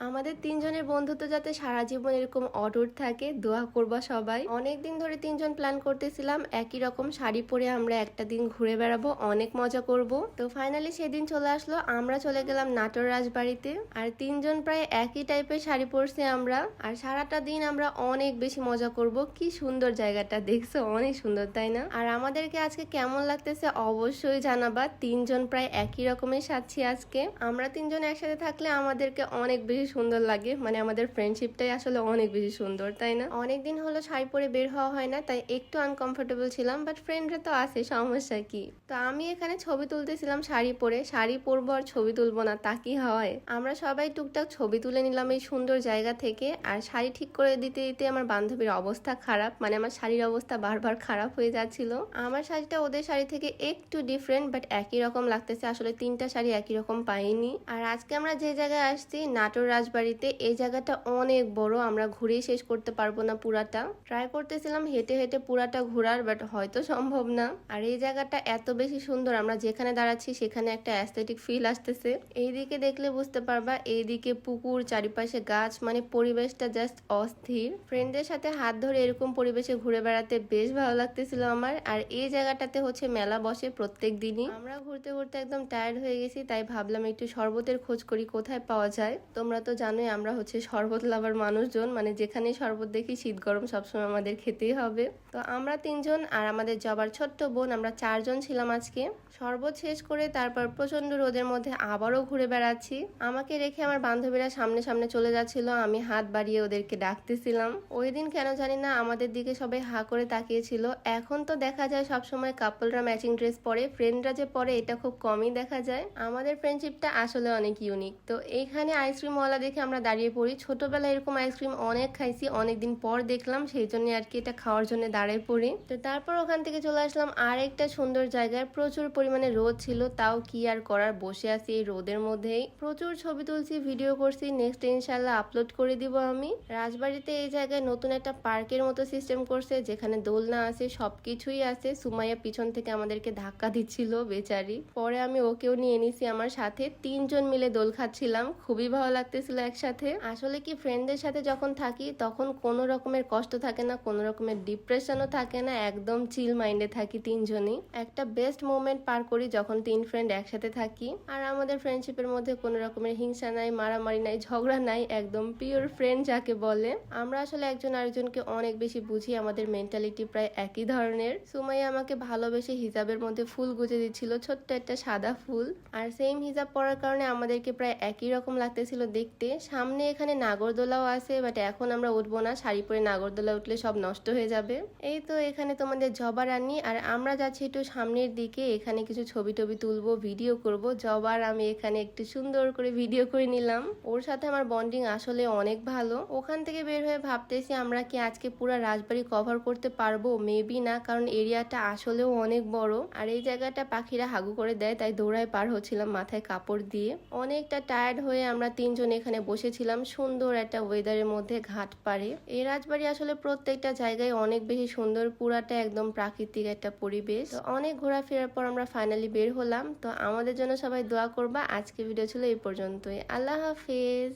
আমাদের তিনজনের বন্ধুত্ব যাতে সারা জীবন এরকম অটুট থাকে, দোয়া করবা সবাই। অনেক দিন ধরে তিনজন প্ল্যান করতেছিলাম, একই রকম শাড়ি পরে আমরা একটা দিন ঘুরে বেড়াবো, অনেক মজা করব। তো ফাইনালি সেদিন চলে আসলো, আমরা চলে গেলাম নাটোর রাজবাড়িতে। আর তিনজন প্রায় একই টাইপের শাড়ি পরছি আমরা। আর সারাটা দিন আমরা অনেক বেশি মজা করব। কি সুন্দর জায়গাটা, দেখছ? অনেক সুন্দর, তাই না? আর আমাদেরকে আজকে কেমন লাগতেছে অবশ্যই জানাবা। তিনজন প্রায় একই রকমের সাজছি আজকে। আমরা তিনজন একসাথে থাকলে আমাদেরকে অনেক বেশি সুন্দর লাগে। মানে আমাদের ফ্রেন্ডশিপটাই আসলে অনেক বেশি সুন্দর, তাই না? অনেকদিন হলো শাড়ি পরে বের হওয়া হয় না, তাই একটু আনকমফোর্টেবল ছিলাম বাট ফ্রেন্ডরা তো আছে, সমস্যা কি? তো আমি এখানে ছবি তুলতেছিলাম শাড়ি পরে। শাড়ি পরবো আর ছবি তুলবো না, তা কি হয়? আমরা সবাই টুকটাক ছবি তুলে নিলাম এই সুন্দর জায়গা থেকে, আর শাড়ি ঠিক করে দিতে দিতে আমার বান্ধবীর অবস্থা খারাপ মানে আমার শাড়ির অবস্থা বারবার খারাপ হয়ে যাচ্ছিল। আমার শাড়িটা ওদের শাড়ি থেকে একটু ডিফারেন্ট বাট একই রকম লাগতেছে, আসলে তিনটা শাড়ি একই রকম পাইনি। আর আজকে আমরা যে জায়গায় আসছি, নাটোর রাজবাড়িতে, এই জায়গাটা অনেক বড়, আমরা ঘুরেই শেষ করতে পারব না পুরাটা। ট্রাই করতেছিলাম, হেঁটে হেঁটে পুরাটা ঘোরার বাট হয়তো সম্ভব না। আর এই জায়গাটা এত বেশি সুন্দর, আমরা যেখানে দাঁড়াচ্ছি, সেখানে একটা অ্যাস্থেটিক ফিল আসতেছে। এইদিকে দেখলে বুঝতে পারবা, এইদিকে পুকুর, চারিপাশে গাছ মানে পরিবেশটা জাস্ট অস্থির। ফ্রেন্ডদের সাথে হাত ধরে এরকম পরিবেশে ঘুরে বেড়াতে বেশ ভালো লাগতেছিল আমার। আর এই জায়গাটাতে হচ্ছে মেলা বসে প্রত্যেক দিনই। আমরা ঘুরতে ঘুরতে একদম টায়ার্ড হয়ে গেছি, তাই ভাবলাম একটু শরবতের খোঁজ করি, কোথায় পাওয়া যায়। তোমরা তো জানোই আমরা হচ্ছে শরবত লাভার মানুষজন মানে যেখানেই শরবত দেখি শীত গরম সবসময় আমাদের খেতেই হবে। তো আমরা তিনজন আর আমাদের জবার ছোট্ট বোন, আমরা চারজন ছিলাম আজকে। শরবত শেষ করে তারপর প্রচণ্ড রোদের মধ্যে আবারও ঘুরে বেড়াচ্ছি। আমাকে রেখে আমার বান্ধবীরা সামনে সামনে চলে যাচ্ছিল, আমি হাত বাড়িয়ে ওদেরকে ডাকতেছিলাম। ওই দিন কেন জানি না আমাদের দিকে সবাই হা করে তাকিয়েছিল। এখন তো দেখা যায় সবসময় কাপলরা ম্যাচিং ড্রেস পরে ফ্রেন্ডরা যে পরে, এটা খুব কমই দেখা যায়। আমাদের ফ্রেন্ডশিপটা আসলে অনেক ইউনিক তো এইখানে আইসক্রিমওয়ালা দেখে আমরা দাঁড়িয়ে পড়ি। ছোটবেলায় এরকম আইসক্রিম অনেক খাইছি, অনেকদিন পর দেখলাম, সেই জন্য আর কি এটা খাওয়ার জন্য দাঁড়িয়ে পড়ি। তো তারপর ওখান থেকে চলে আসলাম। আর একটা সুন্দর জায়গায় প্রচুর পরিমাণে রোদ ছিল, তাও কি আর করার? বসে আছি এই রোদের মধ্যেই। প্রচুর ছবি তুলছি ভিডিও করছি নেক্সট ইনশাল্লাহ আপলোড করে দিব আমি। রাজবাড়িতে এই জায়গায় নতুন একটা পার্কের মতো সিস্টেম করছে, যেখানে দোলনা আছে, সবকিছুই আছে। সুমাইয়া পিছন থেকে আমাদেরকে ধাক্কা দিচ্ছিল, বেচারি। পরে আমি ওকেও নিয়ে নিছি আমার সাথে। তিনজন মিলে দোল খাচ্ছিলাম, খুবই ভালো লাগতেছিল একসাথে। আসলে কি ফ্রেন্ডদের সাথে যখন থাকি, তখন কোনো রকমের কষ্ট থাকে না, কোনো রকমের ডিপ্রেশনও থাকে না, একদম চিল মাইন্ডে থাকি তিনজনই। একটা বেস্ট মোমেন্ট পার করি যখন তিন ফ্রেন্ড একসাথে থাকি। আর আমাদের ফ্রেন্ডশিপের মধ্যে কোনো রকমের হিংসা নাই, মারামারি নাই, ঝগড়া নাই, একদম পিওর ফ্রেন্ড যাকে বলে। আমরা আসলে একজন আরেকজনকে অনেক বেশি বুঝি, আমাদের মেন্টালিটি প্রায় একই ধরনের। সুমাইয়া আমাকে ভালোবেসে হিজাবের মধ্যে ফুল গুজে দিচ্ছিল, ছোট্ট একটা সাদা ফুল। আর সেম হিজাব পরার কারণে আমাদেরকে প্রায় একই রকম লাগতেছিল দেখতে। সামনে এখানে নাগরদোলাও আছে বাট এখন আমরা উঠবো না। শাড়ি পরে নাগরদোলা উঠলে সব নষ্ট হয়ে যাবে। এই তো এখানে তোমাদের জবা রানী, আর আমরা যাচ্ছি একটু সামনের দিকে। এখানে কিছু ছবি টবি তুলবো ভিডিও করব। জবার আমি এখানে একটু সুন্দর করে ভিডিও করে নিলাম। ওর সাথে আমার বন্ডিং আসলে অনেক ভালো। ওখান থেকে বের হয়ে ভাবতেছি আমরা কি আজকে পুরো রাজবাড়ি কভার করতে পারব? মেবি না, কারণ এরিয়াটা আসলেও অনেক বড়। আর এই জায়গাটা পাখিরা হাগু করে দেয়, তাই দৌড়ায় পার হচ্ছিলাম মাথায় কাপড় দিয়ে। অনেকটা টায়ার্ড হয়ে আমরা তিনজন এখানে বসেছিলাম। সুন্দর একটা ওয়েদারের মধ্যে ঘাট পাড়ে। এই রাজবাড়ি আসলে প্রত্যেকটা জায়গায় অনেক বেশি সুন্দর, পুরাটা একদম প্রাকৃতিক একটা পরিবেশ। তো অনেক ঘোরাফেরার পর আমরা ফাইনালি বের হলাম। তো আমাদের জন্য সবাই দোয়া করবা। আজকে ভিডিও ছিল এই পর্যন্তই। আল্লাহ হাফেজ।